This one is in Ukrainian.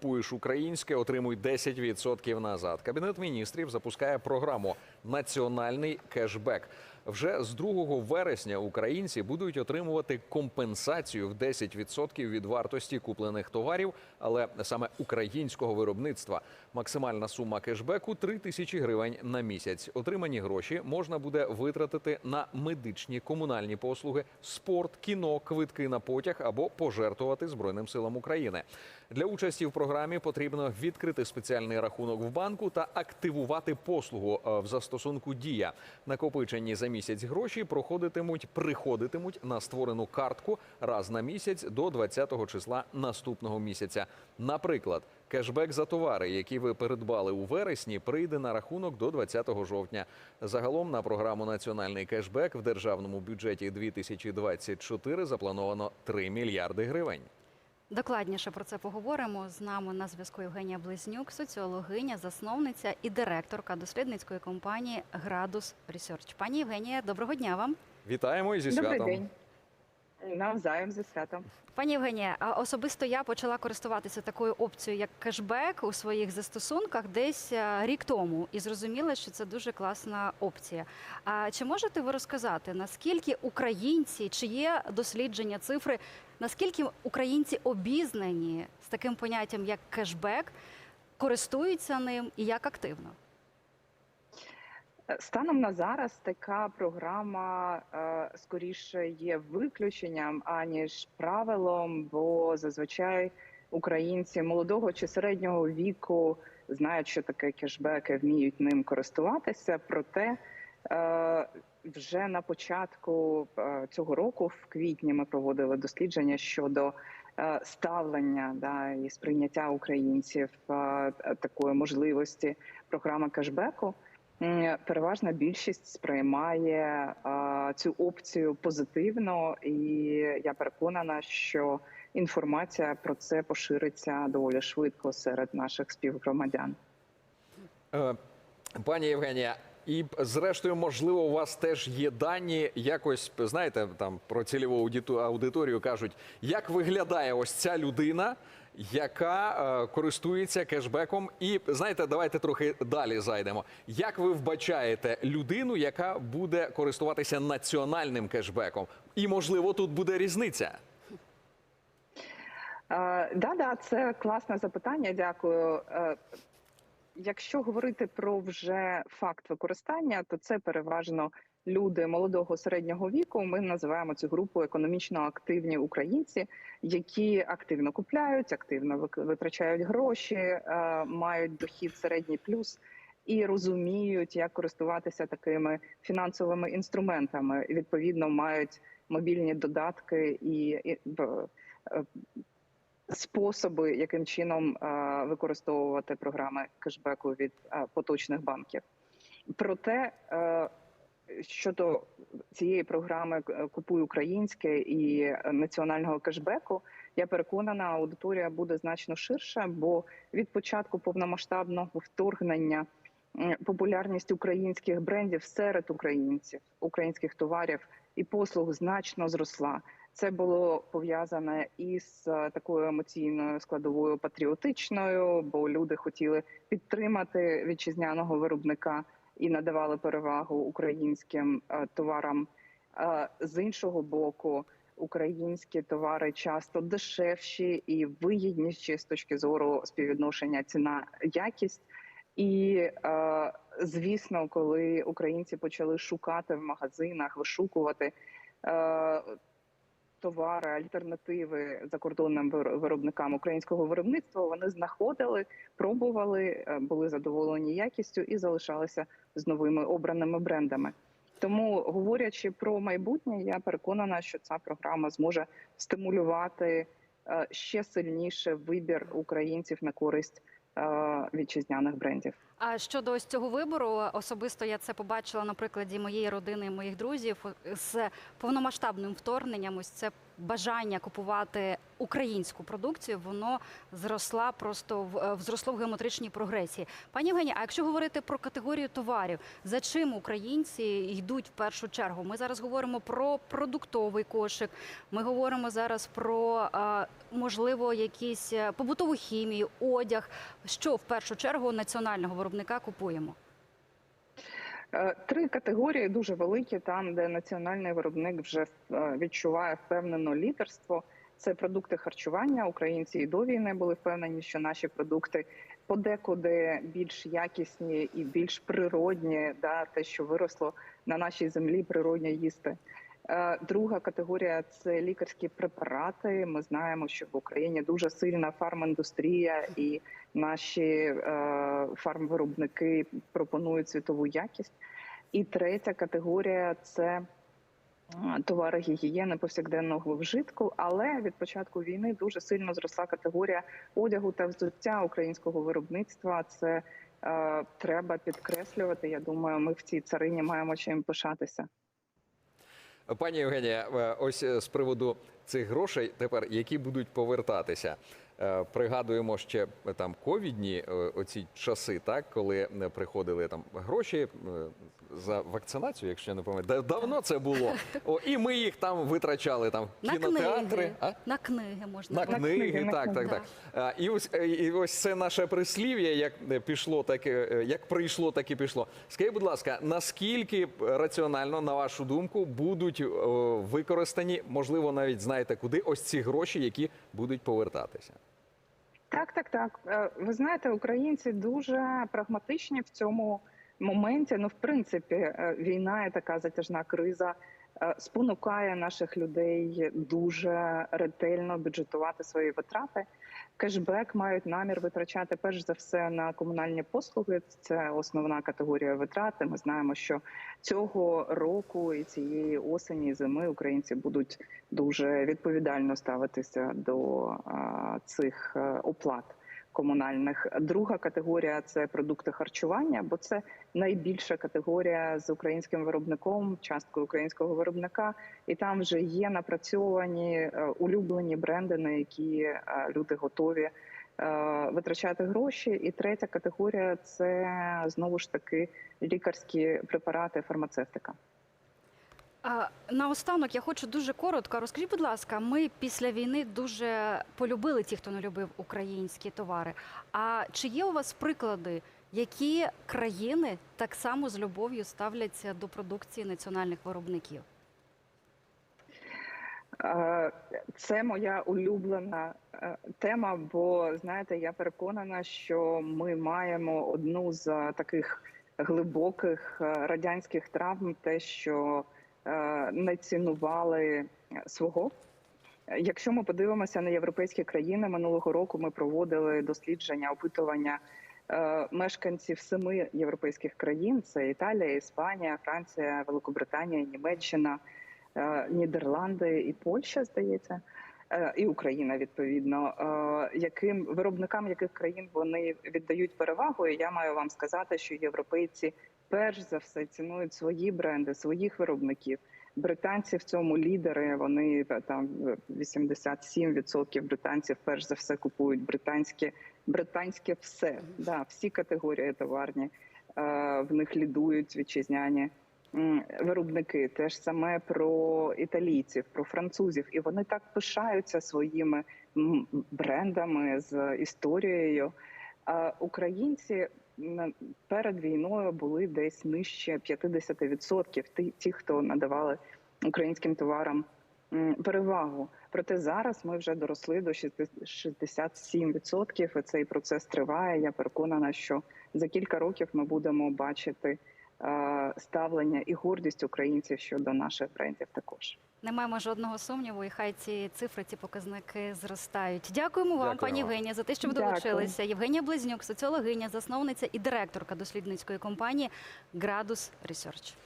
Купуєш українське, отримуй 10% назад. Кабінет міністрів запускає програму Національний кешбек. Вже з 2 вересня українці будуть отримувати компенсацію в 10% від вартості куплених товарів, але саме українського виробництва. Максимальна сума кешбеку 3 тисячі гривень на місяць. Отримані гроші можна буде витратити на медичні комунальні послуги, спорт, кіно, квитки на потяг або пожертвувати Збройним силам України. Для участі в програмі потрібно відкрити спеціальний рахунок в банку та активувати послугу е, в застосунку Дія. Накопичені за гроші проходитимуть, приходитимуть на створену картку раз на місяць до 20-го числа наступного місяця. Наприклад, кешбек за товари, які ви передбали у вересні, прийде на рахунок до 20 жовтня. Загалом на програму Національний кешбек в державному бюджеті 2024 заплановано 3 мільярди гривень. Докладніше про це поговоримо. З нами на зв'язку Євгенія Близнюк, соціологиня, засновниця і директорка дослідницької компанії Градус Ресерч. Пані Євгенія, доброго дня вам. Вітаємо і зі Добрий святом. день. Навзаєм зі святом. Пані Євгенія, особисто я почала користуватися такою опцією, як кешбек у своїх застосунках десь е, рік тому, і зрозуміла, що це дуже класна опція. А чи можете ви розказати, наскільки українці, чи є дослідження цифри, наскільки українці обізнані з таким поняттям, як кешбек, користуються ним і як активно? Станом на зараз така програма е, скоріше є виключенням аніж правилом, бо зазвичай українці молодого чи середнього віку знають, що таке кешбек і вміють ним користуватися. Проте е, вже на початку е, цього року, в квітні, ми проводили дослідження щодо е, ставлення да, і сприйняття українців е, такої можливості програми кешбеку. Переважна більшість сприймає цю опцію позитивно, і я переконана, що інформація про це пошириться доволі швидко серед наших співгромадян. Пані Євгенія, і зрештою, можливо, у вас теж є дані якось, знаєте, там про цільову аудиторію кажуть, як виглядає ось ця людина, яка е, користується кешбеком. І знаєте, давайте трохи далі зайдемо. Як ви вбачаєте людину, яка буде користуватися національним кешбеком? І можливо, тут буде різниця. Е, Да, да, це класне запитання. Дякую. Якщо говорити про вже факт використання, то це переважно люди молодого середнього віку. Ми називаємо цю групу економічно активні українці, які активно купляють, активно витрачають гроші, е, мають дохід середній плюс і розуміють, як користуватися такими фінансовими інструментами. Відповідно, мають мобільні додатки і, е, способи, яким чином е, використовувати програми кешбеку від е, поточних банків. Проте е, щодо цієї програми Купуй українське і національного кешбеку, я переконана, аудиторія буде значно ширша, бо від початку повномасштабного вторгнення популярність українських брендів серед українців, українських товарів і послуг значно зросла. Це було пов'язане із е, такою емоційною складовою патріотичною, бо люди хотіли підтримати вітчизняного виробника і надавали перевагу українським е, товарам. Е, З іншого боку, українські товари часто дешевші і вигідніші з точки зору співвідношення ціна якість. І звісно, коли українці почали шукати в магазинах, вишукувати товари, альтернативи закордонним вир- виробникам українського виробництва, вони знаходили, пробували, е, були задоволені якістю і залишалися з новими обраними брендами. Тому, говорячи про майбутнє, я переконана, що ця програма зможе стимулювати е, ще сильніше вибір українців на користь е, вітчизняних брендів. А щодо ось цього вибору, особисто я це побачила на прикладі моєї родини моїх друзів з повномасштабним вторгненням. Ось це бажання купувати українську продукцію, воно зросла просто в е, зросло в геометричній прогресії. Пані Євгенія, а якщо говорити про категорію товарів, за чим українці йдуть в першу чергу? Ми зараз говоримо про продуктовий кошик. Ми говоримо зараз про е, можливо якісь е, побутову хімію, одяг. Що в першу чергу національного виробника купуємо? Е, Три категорії дуже великі, там де національний виробник вже е, відчуває впевнено лідерство. Це продукти харчування. Українці і до війни були впевнені, що наші продукти подекуди більш якісні і більш природні, да, те, що виросло на нашій землі, природньо їсти. Е, Друга категорія це лікарські препарати. Ми знаємо, що в Україні дуже сильна фарміндустрія, і наші е, фармвиробники пропонують світову якість. І третя категорія це е, товари гігієни повсякденного вжитку. Але від початку війни дуже сильно зросла категорія одягу та взуття українського виробництва. Це треба підкреслювати. Я думаю, ми в цій царині маємо чим пишатися. Пані Євгенія, е, ось е, з приводу цих грошей, тепер які будуть повертатися. Е, Пригадуємо ще е, там ковідні е, оці часи, так коли не приходили там гроші за вакцинацію, якщо я не пам'ятаю. Давно це було. О, і ми їх там витрачали там На кінотеатри. книги, А? на книги можна На книги, книги, на так, книги. так, так. І ось, і ось це наше прислів'я, як пішло, так як прийшло, так і пішло. Скажіть, будь ласка, наскільки раціонально, на вашу думку, будуть використані, можливо, навіть знаєте куди, ось ці гроші, які будуть повертатися? Так, так, так. Е, Ви знаєте, українці дуже прагматичні в цьому моменті. Ну, в принципі, е, війна і така затяжна криза спонукає наших людей дуже ретельно бюджетувати свої витрати. Кешбек мають намір витрачати перш за все на комунальні послуги. Це основна категорія витрати. Ми знаємо, що цього року і цієї осені і зими українці будуть дуже відповідально ставитися до а, цих е, оплат комунальних. Друга категорія це продукти харчування, бо це найбільша категорія з українським виробником, часткою українського виробника, і там вже є напрацьовані е, улюблені бренди, на які е, люди готові. е, Витрачати гроші, і третя категорія це знову ж таки лікарські препарати, фармацевтика. Наостанок я хочу дуже коротко. Розкажіть, будь ласка, ми після війни дуже полюбили ті, хто не любив українські товари. А чи є у вас приклади, які країни так само з любов'ю ставляться до продукції національних виробників? Це моя улюблена е, тема, бо знаєте, я переконана, що ми маємо одну з таких глибоких е, радянських травм, те, що не цінували свого. Е, Якщо ми подивимося на європейські країни минулого року, ми проводили дослідження, опитування е, мешканців семи європейських країн: це Італія, Іспанія, Франція, Великобританія, Німеччина. е, Нідерланди і Польща, здається, е, і Україна відповідно, е, яким виробникам яких країн вони віддають перевагу. І я маю вам сказати, що європейці перш за все цінують свої бренди, своїх виробників. Британці в цьому лідери. Вони е, там 87% британців перш за все купують британське британське все. Да, всі категорії товарні е, в них лідують вітчизняні виробники, те ж саме про італійців, про французів, і вони так пишаються своїми брендами з історією. Українці перед війною були десь нижче 50%. Ті, хто надавали українським товарам перевагу. Проте зараз ми вже доросли до 67%, і цей процес триває. Я переконана, що за кілька років ми будемо бачити ставлення і гордість українців щодо наших брендів також. Не маємо жодного сумніву, і хай ці цифри, ці показники зростають. Дякуємо вам, Дякую. пані Євгенія, за те, що ви Дякую. долучилися. Євгенія Близнюк, соціологиня, засновниця і директорка дослідницької компанії Градус Research.